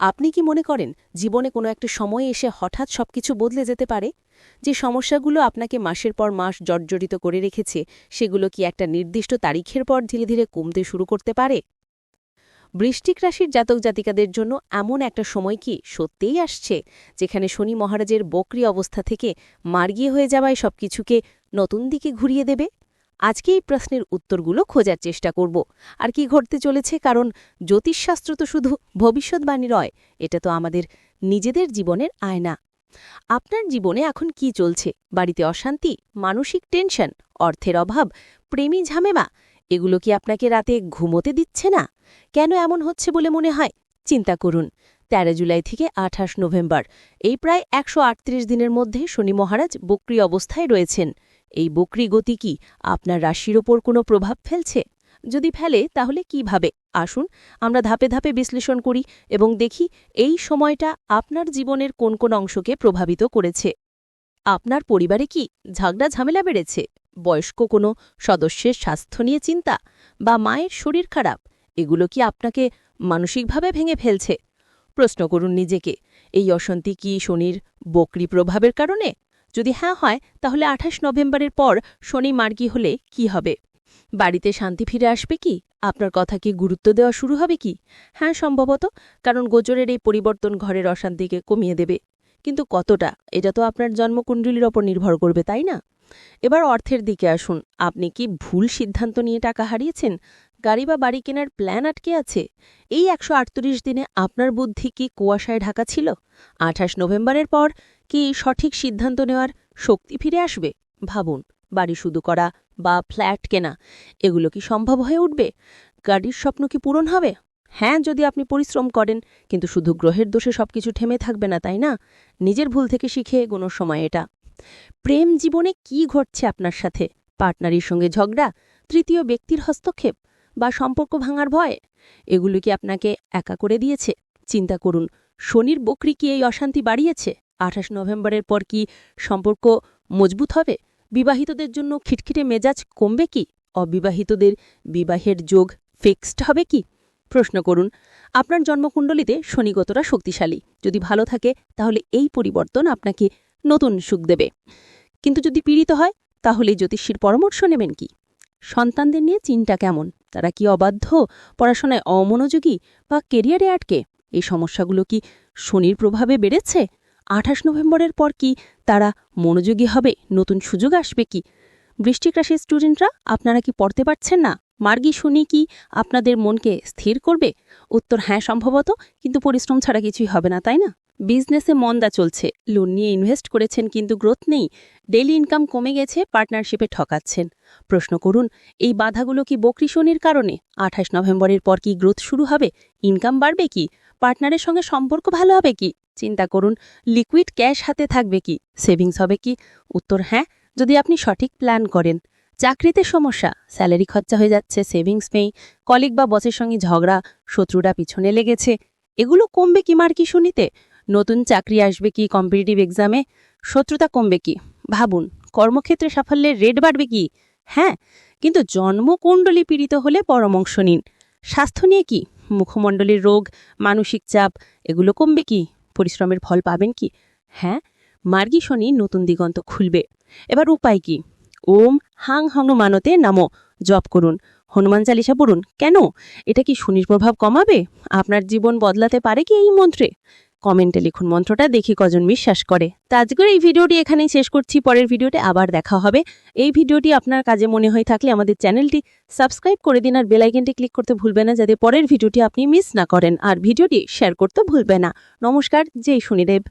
আপনি কি মনে করেন জীবনে কোনো একটা সময়ে এসে হঠাৎ সবকিছু বদলে যেতে পারে? যে সমস্যাগুলো আপনাকে মাসের পর মাস জর্জরিত করে রেখেছে, সেগুলো কি একটা নির্দিষ্ট তারিখের পর ধীরে ধীরে কমতে শুরু করতে পারে? বৃষ্টিক রাশির জাতক জাতিকাদের জন্য এমন একটা সময় কি সত্যিই আসছে, যেখানে শনি মহারাজের বকরি অবস্থা থেকে মার্গিয়ে হয়ে যাওয়ায় সবকিছুকে নতুন দিকে ঘুরিয়ে দেবে? আজকে এই প্রশ্নের উত্তরগুলো খোঁজার চেষ্টা করব। আর কি ঘটতে চলেছে? কারণ জ্যোতিষশাস্ত্র তো শুধু ভবিষ্যৎবাণী রয় এটা তো আমাদের নিজেদের জীবনের আয়না। আপনার জীবনে এখন কি চলছে? বাড়িতে অশান্তি? মানসিক টেনশন? অর্থের অভাব? প্রেমী ঝামেমা? এগুলো কি আপনাকে রাতে ঘুমোতে দিচ্ছে না? কেন এমন হচ্ছে বলে মনে হয়? চিন্তা করুন। তেরো জুলাই থেকে আঠাশ নভেম্বর, এই প্রায় একশো আটত্রিশ দিনের মধ্যে শনি মহারাজ বক্রি অবস্থায় রয়েছেন। এই বকরি গতি কি আপনার রাশির ওপর কোনো প্রভাব ফেলছে? যদি ফেলে, তাহলে কীভাবে আসুন, আমরা ধাপে ধাপে বিশ্লেষণ করি এবং দেখি এই সময়টা আপনার জীবনের কোন কোন অংশকে প্রভাবিত করেছে। আপনার পরিবারে কি ঝগড়া ঝামেলা বেড়েছে? বয়স্ক কোনো সদস্যের স্বাস্থ্য নিয়ে চিন্তা বা মায়ের শরীর খারাপ, এগুলো কি আপনাকে মানসিকভাবে ভেঙে ফেলছে? প্রশ্ন করুন নিজেকে, এই অশান্তি কি শনির বকরি প্রভাবের কারণে? যদি হ্যাঁ হয়, তাহলে আঠাশ নভেম্বরের পর শনি মার্গী হলে কি হবে? বাড়িতে শান্তি ফিরে আসবে কি? আপনার কথা কি গুরুত্ব দেওয়া শুরু হবে কি? হ্যাঁ সম্ভবত, কারণ গোচরের এই পরিবর্তন ঘরের অশান্তিকে কমিয়ে দেবে। কিন্তু কতটা, এটা তো আপনার জন্মকুণ্ডলীর ওপর নির্ভর করবে, তাই না? এবার অর্থের দিকে আসুন। আপনি কি ভুল সিদ্ধান্ত নিয়ে টাকা হারিয়েছেন? গাড়ি বা বাড়ি কেনার প্ল্যান আটকে আছে? এই একশো আটত্রিশ দিনে আপনার বুদ্ধি কি কুয়াশায় ঢাকা ছিল? আঠাশ নভেম্বরের পর কি সঠিক সিদ্ধান্ত নেওয়ার শক্তি ফিরে আসবে? ভাবুন, বাড়ি শুধু করা বা ফ্ল্যাট কেনা, এগুলো কি সম্ভব হয়ে উঠবে? গাড়ির স্বপ্ন কি পূরণ হবে? হ্যাঁ যদি আপনি পরিশ্রম করেন, কিন্তু শুধু গ্রহের দোষে সবকিছু থেমে থাকবে না, তাই না? নিজের ভুল থেকে শিখে কোনো সময় এটা। প্রেম জীবনে কি ঘটছে আপনার সাথে? পার্টনারির সঙ্গে ঝগড়া? তৃতীয় ব্যক্তির হস্তক্ষেপ? বা সম্পর্ক ভাঙার ভয়? এগুলো কি আপনাকে একা করে দিয়েছে? চিন্তা করুন, শনির বকরি কি এই অশান্তি বাড়িয়েছে? আঠাশ নভেম্বরের পর কি সম্পর্ক মজবুত হবে? বিবাহিতদের জন্য খিটখিটে মেজাজ কমবে কি? অবিবাহিতদের বিবাহের যোগ ফিক্সড হবে কি? প্রশ্ন করুন, আপনার জন্মকুণ্ডলিতে শনিগতরা শক্তিশালী? যদি ভালো থাকে, তাহলে এই পরিবর্তন আপনাকে নতুন সুখ দেবে। কিন্তু যদি পীড়িত হয়, তাহলে জ্যোতিষীর পরামর্শ নেবেন কি? সন্তানদের নিয়ে চিন্তা কেমন? তারা কি অবাধ্য? পড়াশোনায় অমনোযোগী বা কেরিয়ারে আটকে? এই সমস্যাগুলো কি শনির প্রভাবে বেড়েছে? আঠাশ নভেম্বরের পর কি তারা মনোযোগী হবে? নতুন সুযোগ আসবে কি? বৃষ্টিক রাশির স্টুডেন্টরা আপনারা কি পড়তে পারছেন না? মার্গী শুনি কি আপনাদের মনকে স্থির করবে? উত্তর হ্যাঁ সম্ভবত। কিন্তু পরিশ্রম ছাড়া কিছুই হবে না, তাই না? বিজনেসে মন্দা চলছে। লোন নিয়ে ইনভেস্ট করেছেন কিন্তু গ্রোথ নেই। ডেইলি ইনকাম কমে গেছে, পার্টনারশিপে ঠকাচ্ছেন। প্রশ্ন করুন, এই বাধাগুলো কি বকরি শনির কারণে? আঠাশ নভেম্বরের পর কি গ্রোথ শুরু হবে? ইনকাম বাড়বে কি? পার্টনারের সঙ্গে সম্পর্ক ভালো হবে কি? চিন্তা করুন, লিকুইড ক্যাশ হাতে থাকবে কি? সেভিংস হবে কি? উত্তর হ্যাঁ যদি আপনি সঠিক প্ল্যান করেন। চাকরিতে সমস্যা, স্যালারি খরচা হয়ে যাচ্ছে, সেভিংস নেই, কলিগ বা বসের সঙ্গে ঝগড়া, শত্রুরা পিছনে লেগেছে। এগুলো কমবে কি মার কি শুনিতে? নতুন চাকরি আসবে কি কম্পিটিটিভ এক্সামে শত্রুতা কমবে কি? ভাবুন, কর্মক্ষেত্রে সাফল্যের রেট বাড়বে কি? হ্যাঁ কিন্তু জন্মকুণ্ডলী পীড়িত হলে পরামর্শ নিন। স্বাস্থ্য নিয়ে কি? মুখমণ্ডলীর রোগ, মানসিক চাপ, এগুলো কমবে কি? পরিশ্রমের ফল পাবেন কি? হ্যাঁ মার্গী শনি নতুন দিগন্ত খুলবে। এবার উপায় কি? ওম হাং হনুমানতে নামো, জপ করুন। হনুমান চালিসা পড়ুন। কেন? এটা কি শনির প্রভাব কমাবে? আপনার জীবন বদলাতে পারে কি এই মন্ত্রে? কমেন্টে লিখুন মন্ত্রটা, দেখি কজন বিশ্বাস করে। তা আজকের এই ভিডিওটি এখানেই শেষ করছি, পরের ভিডিওতে আবার দেখা হবে। এই ভিডিওটি আপনার কাজে মনে হয়ে থাকলে আমাদের চ্যানেলটি সাবস্ক্রাইব করে দিন আর বেলাইকেনটি ক্লিক করতে ভুলবে না যাতে পরের ভিডিওটি আপনি মিস না করেন। আর ভিডিওটি শেয়ার করতে ভুলবে না। নমস্কার, জয় শনিদেব।